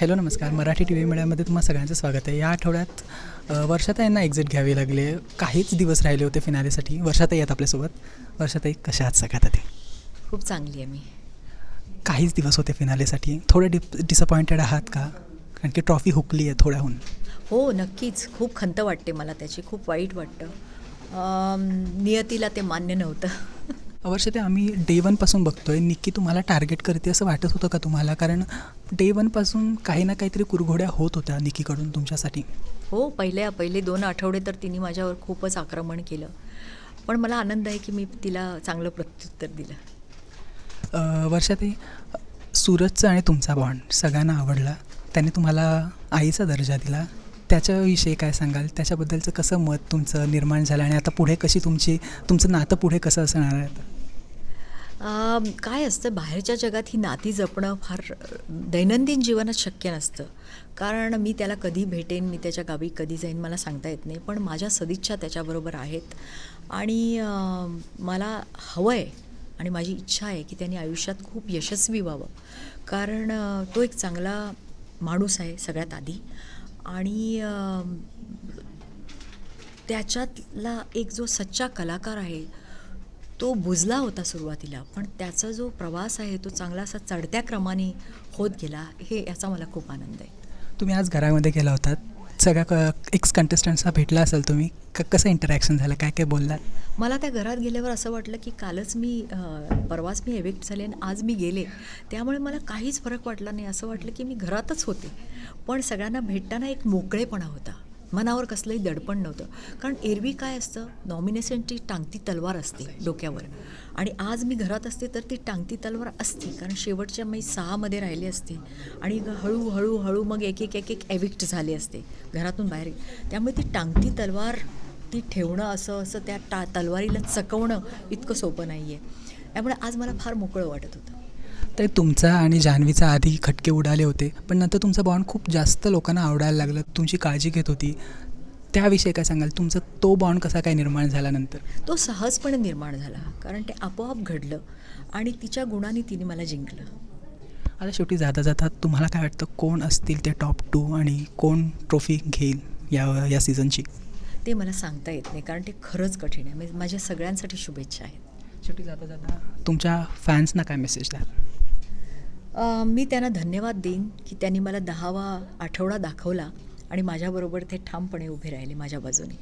Hello नमस्कार. Marathi T V मीडियामध्ये तुम्हा सगळ्यांचं स्वागत आहे. या आठवड्यात वर्षाताई यांना एक्झिट घ्यावी लागले काहीच दिवस राहिले होते फिनालेसाठी वर्षाताई आहेत आपल्यासोबत. वर्षाताई कशा आहात सगळ्यात आधी? खूप चांगली आहे मी. काहीच दिवस होते फिनालेसाठी थोडे डिप डिसअपॉइंटेड आहात का? कारण की ट्रॉफी हुकली आहे थोड्याहून. हो नक्कीच. खूप खंत वाटते मला त्याची. खूप वाईट वाटतं. नियतीला ते मान्य नव्हतं. वर्षाताई आम्ही डे वनपासून बघतोय. निक्की तुम्हाला टार्गेट करते असं वाटत होतं का तुम्हाला? कारण डे वनपासून काही ना काहीतरी कुरघोड्या होत होत्या निक्कीकडून तुमच्यासाठी. हो पहिल्या पहिले दोन आठवडे तर तिने माझ्यावर खूपच आक्रमण केलं. पण मला आनंद आहे की मी तिला चांगलं प्रत्युत्तर दिलं. अ, वर्षाताई सूरजचा आणि तुमचा बॉन्ड सगळ्यांना आवडला. त्याने तुम्हाला आईचा दर्जा दिला. त्याच्याविषयी काय सांगाल? त्याच्याबद्दलचं कसं मत तुमचं निर्माण झालं? आणि आता पुढे कशी तुमची तुमचं नातं पुढे कसं असणार आहे? काय असतं बाहेरच्या जगात ही नाती जपणं फार दैनंदिन जीवनात शक्य नसतं. कारण मी त्याला कधी भेटेन मी त्याच्या गावी कधी जाईन मला सांगता येत नाही. पण माझ्या सदिच्छा त्याच्याबरोबर आहेत. आणि मला हवं आहे आणि माझी इच्छा आहे की त्यांनी आयुष्यात खूप यशस्वी व्हावं. कारण तो एक चांगला माणूस आहे सगळ्यात आधी. आणि त्याच्यातला एक जो सच्चा कलाकार आहे तो बुजला होता सुरुवातीला पण त्याचा जो प्रवास आहे तो चांगला असा चढत्या क्रमाने होत गेला हे याचा मला खूप आनंद आहे. तुम्ही आज घरामध्ये गेला होतात सगळ्या क एक्स कंटेस्टंट्सला भेटला असेल तुम्ही. क कसं इंटरॅक्शन झालं? काय काय बोललात? मला त्या घरात गेल्यावर असं वाटलं की कालच मी परवाच मी एविक्ट झाले आणि आज मी गेले. त्यामुळे मला काहीच फरक वाटला नाही. असं वाटलं की मी घरातच होते. पण सगळ्यांना भेटताना एक मोकळेपणा होता. मनावर कसलंही दडपण नव्हतं. कारण एरवी काय असतं? नॉमिनेशनची टांगती तलवार असते डोक्यावर. आणि आज मी घरात असते तर ती टांगती तलवार असते. कारण शेवटच्या मी सहामध्ये राहिले असते. आणि ग- हळूहळू हळू मग एक एक एक एक एविक्ट झाले असते. घरातून बाहेर त्यामुळे ती टांगती तलवार ती ठेवणं असं असं त्या टा तलवारीला चकवणं इतकं सोपं नाही आहे त्यामुळे आज मला फार मोकळं वाटत होतं. तर तुमचा आणि जान्हवीचा आधी खटके उडाले होते पण नंतर तुमचा बॉन्ड खूप जास्त लोकांना आवडायला लागलं. तुमची काळजी घेत होती. त्याविषयी काय सांगाल? तुमचा तो बॉन्ड कसा काय निर्माण झाला नंतर? तो सहजपणे निर्माण झाला कारण ते आपोआप घडलं आणि तिच्या गुणांनी तिने मला जिंकलं. आता शेवटी जाता जाता तुम्हाला काय वाटतं? कोण असतील ते टॉप टू आणि कोण ट्रॉफी घेईल या या सीझनची ते मला सांगता येत नाही कारण ते खरंच कठीण आहे. म्हणजे माझ्या सगळ्यांसाठी शुभेच्छा आहेत. शेवटी जाता जाता तुमच्या फॅन्सना काय मेसेज द्याल? मी त्यांना धन्यवाद देईन की त्यांनी मला दहावा आठवडा दाखवला आणि माझ्याबरोबर ते ठामपणे उभे राहिले माझ्या बाजूने.